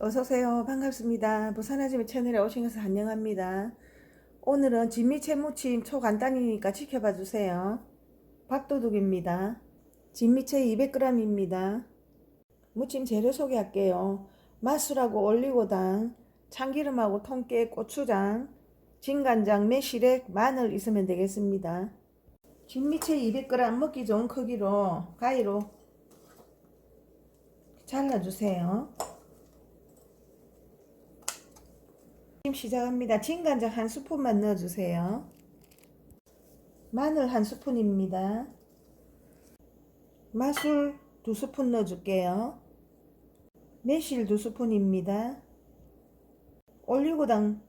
어서오세요. 반갑습니다. 부산아지미 채널에 오신 것을 환영합니다. 오늘은 진미채 무침 초간단이니까 지켜봐 주세요. 밥도둑입니다. 진미채 200g입니다. 무침 재료 소개할게요. 맛술하고 올리고당, 참기름하고 통깨, 고추장, 진간장, 매실액, 마늘 있으면 되겠습니다. 진미채 200g 먹기 좋은 크기로 가위로 잘라주세요. 지금 시작합니다. 진간장 한 스푼만 넣어주세요. 마늘 한 스푼입니다. 마술 두 스푼 넣어줄게요. 매실 두 스푼입니다. 올리고당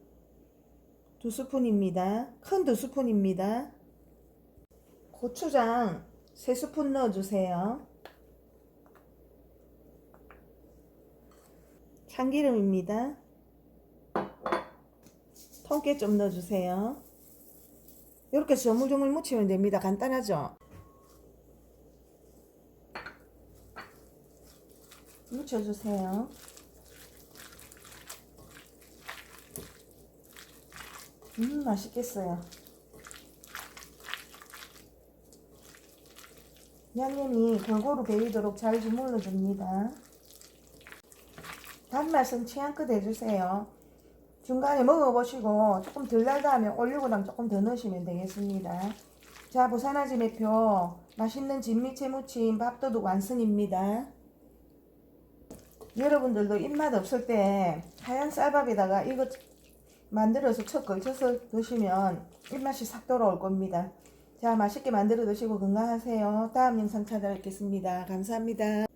두 스푼입니다. 큰 두 스푼입니다. 고추장 세 스푼 넣어주세요. 참기름입니다. 통깨 좀 넣어주세요. 이렇게 조물조물 묻히면 됩니다. 간단하죠? 묻혀주세요. 음, 맛있겠어요. 양념이 골고루 배이도록 잘 주물러 줍니다. 단맛은 취향껏 해주세요. 중간에 먹어보시고 조금 덜 달다 하면 올리고당 조금 더 넣으시면 되겠습니다. 자, 부산아지 매표 맛있는 진미채 무침 밥도둑 완성입니다. 여러분들도 입맛 없을 때 하얀 쌀밥에다가 이거 만들어서 척 걸쳐서 드시면 입맛이 싹 돌아올 겁니다. 자, 맛있게 만들어 드시고 건강하세요. 다음 영상 찾아뵙겠습니다. 감사합니다.